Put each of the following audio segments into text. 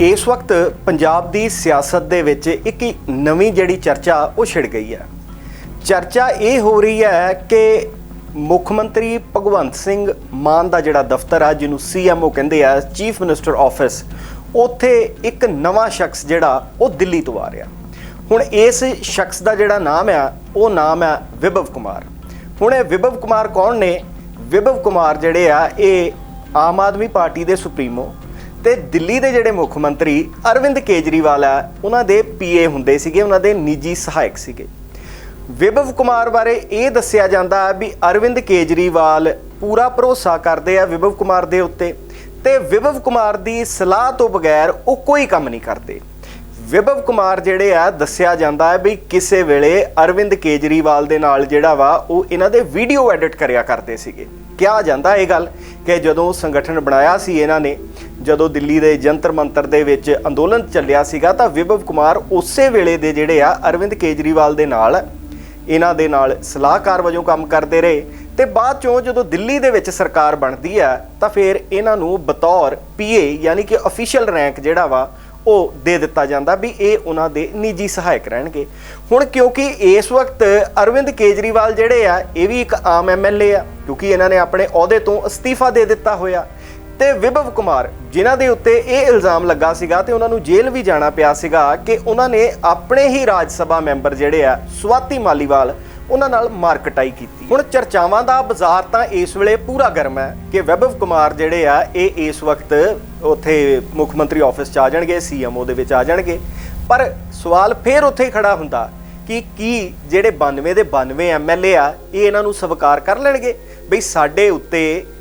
ਇਸ ਵਕਤ ਪੰਜਾਬ ਦੀ ਸਿਆਸਤ ਦੇ ਵਿੱਚ ਇੱਕ ਨਵੀਂ ਜਿਹੜੀ ਚਰਚਾ ਉਹ ਛਿੜ ਗਈ ਹੈ। ਚਰਚਾ ਇਹ ਹੋ ਰਹੀ ਹੈ ਕਿ ਮੁੱਖ ਮੰਤਰੀ ਭਗਵੰਤ ਸਿੰਘ ਮਾਨ ਦਾ ਜਿਹੜਾ ਦਫ਼ਤਰ ਆ, ਜਿਹਨੂੰ ਸੀਐਮਓ ਕਹਿੰਦੇ ਆ ਚੀਫ ਮਿਨਿਸਟਰ ਆਫਿਸ ਉੱਥੇ ਇੱਕ ਨਵਾਂ ਸ਼ਖਸ ਜਿਹੜਾ ਉਹ ਦਿੱਲੀ ਤੋਂ ਆ ਰਿਹਾ। ਹੁਣ ਇਸ ਸ਼ਖਸ ਦਾ ਜਿਹੜਾ ਨਾਮ ਆ, ਉਹ ਨਾਮ ਆ ਵਿਭਵ ਕੁਮਾਰ। ਹੁਣ ਇਹ ਵਿਭਵ ਕੁਮਾਰ ਕੌਣ ਨੇ? ਵਿਭਵ ਕੁਮਾਰ ਜਿਹੜੇ ਆ, ਇਹ ਆਮ ਆਦਮੀ ਪਾਰਟੀ ਦੇ ਸੁਪਰੀਮੋ ਤੇ ਦਿੱਲੀ ਦੇ ਜਿਹੜੇ ਮੁੱਖ ਮੰਤਰੀ ਅਰਵਿੰਦ ਕੇਜਰੀਵਾਲ ਆ, ਉਹਨਾਂ ਦੇ ਪੀਏ ਹੁੰਦੇ ਸੀਗੇ, ਉਹਨਾਂ ਦੇ ਨਿੱਜੀ ਸਹਾਇਕ ਸੀਗੇ। ਵਿਭਵ ਕੁਮਾਰ ਬਾਰੇ ਇਹ ਦੱਸਿਆ ਜਾਂਦਾ ਹੈ ਵੀ ਅਰਵਿੰਦ ਕੇਜਰੀਵਾਲ ਪੂਰਾ ਭਰੋਸਾ ਕਰਦੇ ਆ ਵਿਭਵ ਕੁਮਾਰ ਦੇ ਉੱਤੇ ਤੇ ਵਿਭਵ ਕੁਮਾਰ ਦੀ ਸਲਾਹ ਤੋਂ ਬਗੈਰ ਉਹ ਕੋਈ ਕੰਮ ਨਹੀਂ ਕਰਦੇ। ਵਿਭਵ ਕੁਮਾਰ ਜਿਹੜੇ ਆ, ਦੱਸਿਆ ਜਾਂਦਾ ਹੈ ਵੀ ਕਿਸੇ ਵੇਲੇ ਅਰਵਿੰਦ ਕੇਜਰੀਵਾਲ ਦੇ ਨਾਲ ਜਿਹੜਾ ਵਾ, ਉਹ ਇਹਨਾਂ ਦੇ ਵੀਡੀਓ ਐਡਿਟ ਕਰਿਆ ਕਰਦੇ ਸੀਗੇ। ਕਿਹਾ ਜਾਂਦਾ ਇਹ ਗੱਲ ਕਿ ਜਦੋਂ ਸੰਗਠਨ ਬਣਾਇਆ ਸੀ ਇਹਨਾਂ ਨੇ ਜਦੋਂ ਦਿੱਲੀ ਦੇ ਜੰਤਰ ਮੰਤਰ ਦੇ ਵਿੱਚ ਅੰਦੋਲਨ ਚੱਲਿਆ ਸੀਗਾ ਤਾਂ ਵਿਭਵ ਕੁਮਾਰ ਉਸੇ ਵੇਲੇ ਦੇ ਜਿਹੜੇ ਆ ਅਰਵਿੰਦ ਕੇਜਰੀਵਾਲ ਦੇ ਨਾਲ, ਇਹਨਾਂ ਦੇ ਨਾਲ ਸਲਾਹਕਾਰ ਵਜੋਂ ਕੰਮ ਕਰਦੇ ਰਹੇ ਤੇ ਬਾਅਦ ਚੋਂ ਜਦੋਂ ਦਿੱਲੀ ਦੇ ਵਿੱਚ ਸਰਕਾਰ ਬਣਦੀ ਆ ਤਾਂ ਫਿਰ ਇਹਨਾਂ ਨੂੰ ਬਤੌਰ ਪੀਏ ਯਾਨੀ ਕਿ ਅਫੀਸ਼ੀਅਲ ਰੈਂਕ ਜਿਹੜਾ ਵਾ ਉਹ ਦੇ ਦਿੱਤਾ ਜਾਂਦਾ ਵੀ ਇਹ ਉਹਨਾਂ ਦੇ ਨਿੱਜੀ ਸਹਾਇਕ ਰਹਿਣਗੇ। ਹੁਣ ਕਿਉਂਕਿ ਇਸ ਵਕਤ ਅਰਵਿੰਦ ਕੇਜਰੀਵਾਲ ਜਿਹੜੇ ਆ, ਇਹ ਵੀ ਇੱਕ ਆਮ ਐਮਐਲਏ ਆ ਕਿਉਂਕਿ ਇਹਨਾਂ ਨੇ ਆਪਣੇ ਅਹੁਦੇ ਤੋਂ ਅਸਤੀਫਾ ਦੇ ਦਿੱਤਾ ਹੋਇਆ। ਤੇ ਵਿਭਵ ਕੁਮਾਰ, ਜਿਨ੍ਹਾਂ ਦੇ ਉੱਤੇ ਇਹ ਇਲਜ਼ਾਮ ਲੱਗਾ ਸੀਗਾ ਤੇ ਉਹਨਾਂ ਨੂੰ ਜੇਲ੍ਹ ਵੀ ਜਾਣਾ ਪਿਆ ਸੀਗਾ ਕਿ ਉਹਨਾਂ ਨੇ ਆਪਣੇ ਹੀ ਰਾਜ ਸਭਾ ਮੈਂਬਰ ਜਿਹੜੇ ਆ ਸਵਾਤੀ ਮਾਲੀਵਾਲ, ਉਹਨਾਂ ਨਾਲ ਮਾਰਕਟਾਈ ਕੀਤੀ। ਹੁਣ ਚਰਚਾਵਾਂ ਦਾ ਬਾਜ਼ਾਰ ਤਾਂ ਇਸ ਵੇਲੇ ਪੂਰਾ ਗਰਮ ਹੈ ਕਿ ਵਿਭਵ ਕੁਮਾਰ ਜਿਹੜੇ ਆ, ਇਹ ਇਸ ਵਕਤ ਉੱਥੇ ਮੁੱਖ ਮੰਤਰੀ ਆਫਿਸ ਚ ਆ ਜਾਣਗੇ ਸੀਐਮਓ ਦੇ ਵਿੱਚ ਆ ਜਾਣਗੇ। ਪਰ ਸਵਾਲ ਫੇਰ ਉੱਥੇ ਹੀ ਖੜਾ ਹੁੰਦਾ ਕਿ ਕੀ ਜਿਹੜੇ 92 ਦੇ 92 ਐਮਐਲਏ ਆ, ਇਹ ਇਹਨਾਂ ਨੂੰ ਸਵੀਕਾਰ ਕਰ ਲੈਣਗੇ? ਬਈ ਸਾਡੇ ਉੱਤੇ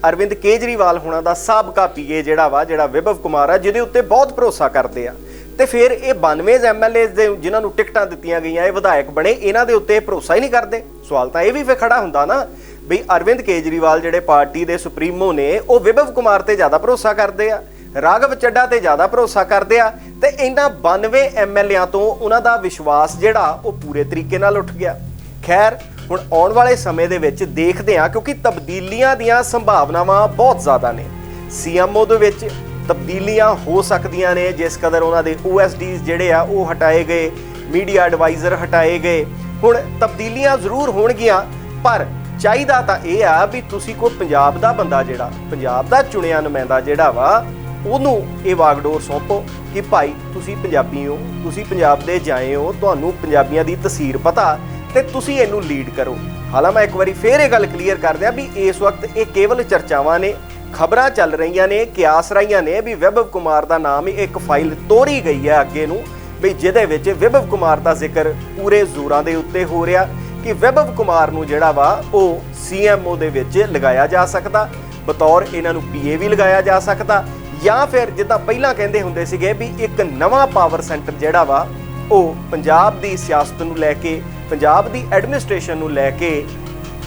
ਅਰਵਿੰਦ ਕੇਜਰੀਵਾਲ ਹੋਣਾ ਦਾ ਸਾਬਕਾ ਪੀਏ ਜਿਹੜਾ ਵਾ, ਜਿਹੜਾ ਵਿਭਵ ਕੁਮਾਰ ਆ, ਜਿਹਦੇ ਉੱਤੇ ਬਹੁਤ ਭਰੋਸਾ ਕਰਦੇ ਆ। ਤੇ ਫਿਰ ਇਹ 92 ਐਮਐਲਏ ਦੇ ਜਿਨ੍ਹਾਂ ਨੂੰ ਟਿਕਟਾਂ ਦਿੱਤੀਆਂ ਗਈਆਂ, ਇਹ ਵਿਧਾਇਕ ਬਣੇ, ਇਹਨਾਂ ਦੇ ਉੱਤੇ ਭਰੋਸਾ ਹੀ ਨਹੀਂ ਕਰਦੇ। ਸਵਾਲ ਤਾਂ ਇਹ ਵੀ ਫੇ ਖੜਾ ਹੁੰਦਾ ਨਾ, ਬਈ ਅਰਵਿੰਦ ਕੇਜਰੀਵਾਲ ਜਿਹੜੇ ਪਾਰਟੀ ਦੇ ਸੁਪਰੀਮੋ ਨੇ, ਉਹ ਵਿਭਵ ਕੁਮਾਰ ਤੇ ਜ਼ਿਆਦਾ ਭਰੋਸਾ ਕਰਦੇ ਆ। ਰਾਘਵ ਚੱਡਾ ਤੇ ਜ਼ਿਆਦਾ ਭਰੋਸਾ ਕਰਦੇ ਆ ਤੇ ਇਹਨਾਂ 92 ਐਮਐਲਏਆਂ ਤੋਂ ਉਹਨਾਂ ਦਾ ਵਿਸ਼ਵਾਸ ਜਿਹੜਾ ਉਹ ਪੂਰੇ ਤਰੀਕੇ ਨਾਲ ਉੱਠ ਗਿਆ। ਖੈਰ, ਹੁਣ ਆਉਣ ਵਾਲੇ ਸਮੇਂ ਦੇ ਵਿੱਚ ਦੇਖਦੇ ਆ ਕਿਉਂਕਿ ਤਬਦੀਲੀਆਂ ਦੀਆਂ ਸੰਭਾਵਨਾਵਾਂ ਬਹੁਤ ਜ਼ਿਆਦਾ ਨੇ। ਸੀਐਮਓ ਦੇ ਵਿੱਚ ਤਬਦੀਲੀਆਂ ਹੋ ਸਕਦੀਆਂ ਨੇ, ਜਿਸ ਕਦਰ ਉਹਨਾਂ ਦੇ OSDs ਜਿਹੜੇ ਆ ਉਹ ਹਟਾਏ ਗਏ, ਮੀਡੀਆ ਐਡਵਾਈਜ਼ਰ ਹਟਾਏ ਗਏ। ਹੁਣ ਤਬਦੀਲੀਆਂ ਜ਼ਰੂਰ ਹੋਣਗੀਆਂ, ਪਰ ਚਾਹੀਦਾ ਤਾਂ ਇਹ ਆ ਵੀ ਤੁਸੀਂ ਕੋਈ ਪੰਜਾਬ ਦਾ ਬੰਦਾ ਜਿਹੜਾ, ਪੰਜਾਬ ਦਾ ਚੁਣਿਆ ਨੁਮਾਇੰਦਾ ਜਿਹੜਾ ਵਾ ਉਹਨੂੰ ਇਹ ਵਾਗਡੋਰ ਸੌਂਪੋ ਕਿ ਭਾਈ ਤੁਸੀਂ ਪੰਜਾਬੀ ਹੋ, ਤੁਸੀਂ ਪੰਜਾਬ ਦੇ ਜਾਏ ਹੋ, ਤੁਹਾਨੂੰ ਪੰਜਾਬੀਆਂ ਦੀ ਤਸਵੀਰ ਪਤਾ ਤੇ ਤੁਸੀਂ ਇਹਨੂੰ ਲੀਡ ਕਰੋ। ਹਾਲਾਂ ਮੈਂ ਇੱਕ ਵਾਰੀ ਫੇਰ ਇਹ ਗੱਲ ਕਲੀਅਰ ਕਰ ਦਿਆਂ ਵੀ ਇਸ ਵਕਤ ਇਹ ਕੇਵਲ ਚਰਚਾਵਾਂ ਨੇ, ਖਬਰਾਂ ਚੱਲ ਰਹੀਆਂ ਨੇ, ਕਿਆਸ ਰਹੀਆਂ ਨੇ ਵੀ ਵੈਭਵ ਕੁਮਾਰ ਦਾ ਨਾਮ ਹੀ ਇੱਕ ਫਾਈਲ ਤੋਰੀ ਗਈ ਹੈ ਅੱਗੇ ਨੂੰ, ਵੀ ਜਿਹਦੇ ਵਿੱਚ ਵੈਭਵ ਕੁਮਾਰ ਦਾ ਜ਼ਿਕਰ ਪੂਰੇ ਜ਼ੋਰਾਂ ਦੇ ਉੱਤੇ ਹੋ ਰਿਹਾ ਕਿ ਵੈਭਵ ਕੁਮਾਰ ਨੂੰ ਜਿਹੜਾ ਵਾ ਉਹ ਸੀਐਮਓ ਦੇ ਵਿੱਚ ਲਗਾਇਆ ਜਾ ਸਕਦਾ, ਬਤੌਰ ਇਹਨਾਂ ਨੂੰ ਪੀਏ ਵੀ ਲਗਾਇਆ ਜਾ ਸਕਦਾ ਜਾਂ ਫਿਰ ਜਿੱਦਾਂ ਪਹਿਲਾਂ ਕਹਿੰਦੇ ਹੁੰਦੇ ਸੀਗੇ ਵੀ ਇੱਕ ਨਵਾਂ ਪਾਵਰ ਸੈਂਟਰ ਜਿਹੜਾ ਵਾ, ਉਹ ਪੰਜਾਬ ਦੀ ਸਿਆਸਤ ਨੂੰ ਲੈ ਕੇ, ਪੰਜਾਬ ਦੀ ਐਡਮਿਨਿਸਟ੍ਰੇਸ਼ਨ ਨੂੰ ਲੈ ਕੇ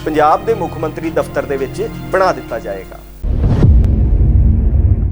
ਪੰਜਾਬ ਦੇ ਮੁੱਖ ਮੰਤਰੀ ਦਫ਼ਤਰ ਦੇ ਵਿੱਚ ਬਣਾ ਦਿੱਤਾ ਜਾਏਗਾ।